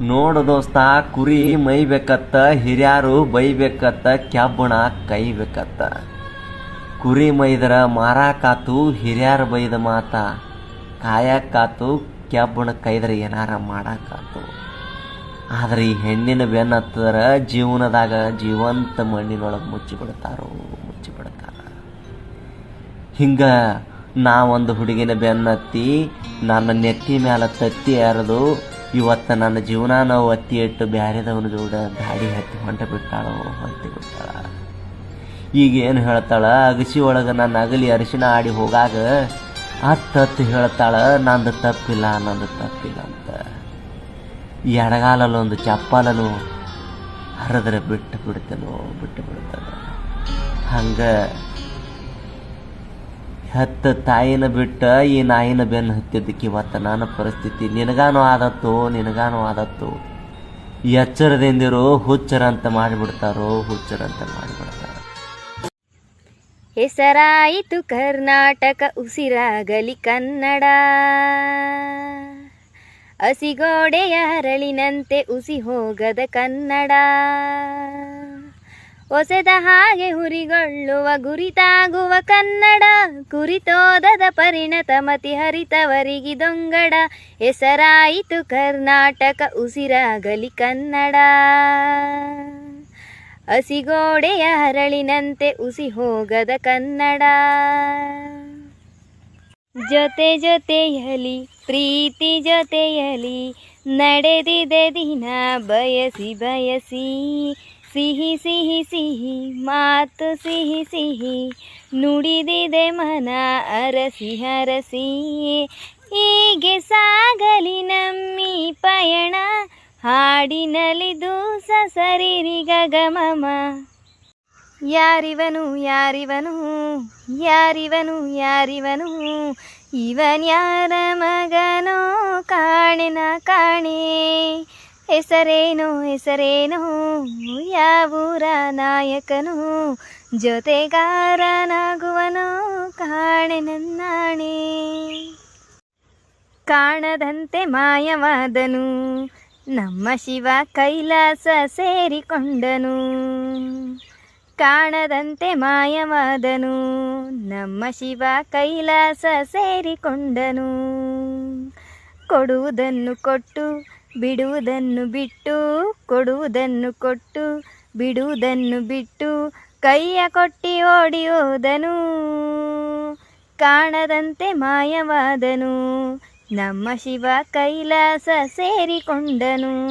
ನೋಡು ದೋಸ್ತ ಕುರಿ ಮೈಬೇಕತ್ತ ಹಿರಿಯಾರು ಬೈಬೇಕತ್ತ ಕೈ ಕೈಬೇಕತ್ತ. ಕುರಿ ಮೈದರ ಮಾರಾಕಾತು, ಹಿರಿಯಾರು ಬೈದ ಮಾತ ಕಾಯಕ್ಕಾತು ಕ್ಯಾಬಣ ಕೈದ್ರ ಏನಾರ ಮಾಡಾಕಾತು. ಆದ್ರೆ ಈ ಹೆಣ್ಣಿನ ಬೆನ್ನತ್ತದ್ರ ಜೀವನದಾಗ ಜೀವಂತ ಮಣ್ಣಿನೊಳಗೆ ಮುಚ್ಚಿಬಿಡ್ತಾರೋ, ಮುಚ್ಚಿಬಿಡ್ತಾರ. ಹಿಂಗ ನಾ ಒಂದು ಹುಡುಗಿನ ಬೆನ್ನತ್ತಿ ನನ್ನ ನೆತ್ತಿ ಮ್ಯಾಲ ತತ್ತಿ ಎರೆದು ಇವತ್ತು ನನ್ನ ಜೀವನ ನಾವು ಒತ್ತಿ ಇಟ್ಟು ಬ್ಯಾರೆದವನ ಜೋಡ ಗಾಡಿ ಹತ್ತಿ ಹೊಂಟ ಬಿಟ್ಟಾಳೋ ಹೊಂಟಿ ಬಿಟ್ಟಾಳ. ಈಗ ಏನು ಹೇಳ್ತಾಳ? ಅಗಸಿ ಒಳಗೆ ನನ್ನ ಅಗಲಿ ಅರಿಶಿನ ಆಡಿ ಹೋಗಾಗ ಹತ್ತತ್ತು ಹೇಳ್ತಾಳ, ನಂದು ತಪ್ಪಿಲ್ಲ ನಂದು ತಪ್ಪಿಲ್ಲ ಅಂತ. ಎಡಗಾಲಲ್ಲೊಂದು ಚಪ್ಪಲನು ಹರಿದ್ರೆ ಬಿಟ್ಟು ಬಿಡ್ತೇನೋ, ಬಿಟ್ಟು ಬಿಡ್ತಾನೆ. ಹಂಗೆ ಹತ್ತು ತಾಯಿನ ಬಿಟ್ಟ ಈ ನಾಯಿನ ಬೆನ್ನು ಹತ್ತಿದ್ದಕ್ಕೆ ಇವತ್ತು ನನ್ನ ಪರಿಸ್ಥಿತಿ ನಿನಗಾನು ಆದತ್ತು ನಿನಗಾನು ಆದತ್ತು. ಎಚ್ಚರದಿಂದಿರು ಹುಚ್ಚರಂತ ಮಾಡಿಬಿಡ್ತಾರೋ, ಹುಚ್ಚರಂತ ಮಾಡಿಬಿಡ್ತಾರ. ಹೆಸರಾಯಿತು ಕರ್ನಾಟಕ ಉಸಿರಾಗಲಿ ಕನ್ನಡ. ಹಸಿಗೋಡೆಯ ಹರಳಿನಂತೆ ಉಸಿ ಹೋಗದ ಕನ್ನಡ. ಒಸೆದ ಹಾಗೆ ಹುರಿಗೊಳ್ಳುವ ಗುರಿತಾಗುವ ಕನ್ನಡ. ಕುರಿತೋದದ ಪರಿಣತ ಮತಿ ಹರಿತವರಿಗಿದೊಂಗಡ ಹೆಸರಾಯಿತು ಕರ್ನಾಟಕ ಉಸಿರಾಗಲಿ ಕನ್ನಡ. ಹಸಿಗೋಡೆಯ ಹರಳಿನಂತೆ ಉಸಿ ಹೋಗದ ಕನ್ನಡ. ಜೊತೆ ಜೊತೆಯಲಿ, ಪ್ರೀತಿ ಜೊತೆಯಲಿ, ನಡೆದಿದೆ ದಿನ ಬಯಸಿ ಬಯಸಿ. ಸಿಹಿ ಸಿಹಿ ಸಿಹಿ, ಮಾತು ಸಿಹಿ ಸಿಹಿ, ನುಡಿದಿದೆ ಮನ ಅರಸಿ ಹರಸಿ. ಹೀಗೆ ಸಾಗಲಿ ನಮ್ಮಿ ಪಯಣ, ಹಾಡಿನಲಿದು ಸಸರಿರಿ ಗಗಮಮ. ಯಾರಿವನು ಯಾರಿವನು ಯಾರಿವನು ಯಾರಿವನು? ಇವನ್ಯಾರ ಮಗನೋ ಕಾಣೆನ ಕಾಣೆ. ಹೆಸರೇನು ಹೆಸರೇನು? ಯಾವೂರ ನಾಯಕನು? ಜೊತೆಗಾರನಾಗುವನು ಕಾಣೆನನ್ನಾಣೆ. ಕಾಣದಂತೆ ಮಾಯವಾದನು, ನಮ್ಮ ಶಿವ ಕೈಲಾಸ ಸೇರಿಕೊಂಡನು. ಕಾಣದಂತೆ ಮಾಯವಾದನು. ನಮ್ಮ ಶಿವ ಕೈಲಾಸ ಸೇರಿಕೊಂಡನು. ಕೊಡುವುದನ್ನು ಕೊಟ್ಟು, ಬಿಡುವುದನ್ನು ಬಿಟ್ಟು, ಕೊಡುವುದನ್ನು ಕೊಟ್ಟು, ಬಿಡುವುದನ್ನು ಬಿಟ್ಟು, ಕೈಯ ಕೊಟ್ಟಿ ಓಡಿಯೋದನು ಕಾಣದಂತೆ ಮಾಯವಾದನು. ನಮ್ಮ ಶಿವ ಕೈಲಾಸ ಸೇರಿಕೊಂಡನು.